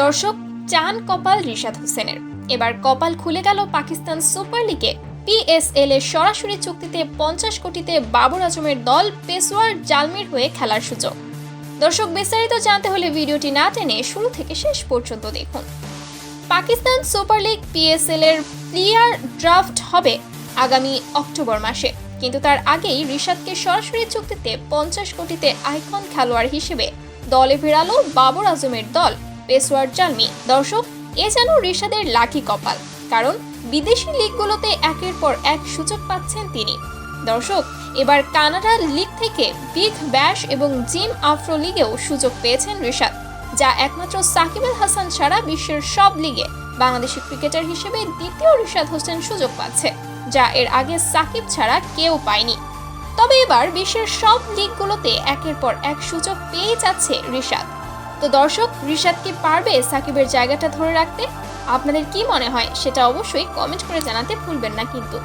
দর্শক, চান কপাল রিশাদ হোসেনের। এবার কপাল খুলে গেল পাকিস্তান সুপার লিগে। পিএসএল এর সরাসরি চুক্তিতে পঞ্চাশ কোটিতে বাবর আজমের দল পেশোয়ার জালমির হয়ে খেলার সুযোগ। দর্শক, বিস্তারিত জানতে হলে ভিডিওটি না টেনে শুরু থেকে শেষ পর্যন্ত দেখুন। পাকিস্তান সুপার লিগ পিএসএল এর প্লেয়ার ড্রাফট হবে আগামী অক্টোবর মাসে। কিন্তু তার আগেই রিশাদকে সরাসরি চুক্তিতে পঞ্চাশ কোটিতে আইকন খেলোয়াড় হিসেবে দলে ফেরালো বাবর আজমের দল পেশোয়ার জালমি দর্শক, এ যেন রিশাদের লাকি কপাল, কারণ বিদেশি লিগগুলোতে একের পর এক সুযোগ পাচ্ছেন তিনি। দর্শক, এবার কানাডা লিগ থেকে বিগ ব্যাশ এবং জিম আফ্রো লিগেও সুযোগ পেয়েছেন রিশাদ, যা একমাত্র সাকিব আল হাসান ছাড়া বিশ্বের সব লিগে বাংলাদেশি ক্রিকেটার হিসেবে দ্বিতীয় রিশাদ হোসেন সুযোগ পাচ্ছে। যা এর আগে সাকিব ছাড়া কেউ পায়নি। তবে এবার বিশ্বের সব লিগগুলোতে একের পর এক সুযোগ পেয়ে যাচ্ছে রিশাদ। তো দর্শক, রিশাদ কি পারবে সাকিবের জায়গাটা ধরে রাখতে? আপনাদের কি মনে হয়? সেটা অবশ্যই কমেন্ট করে জানাতে ভুলবেন না কিন্তু।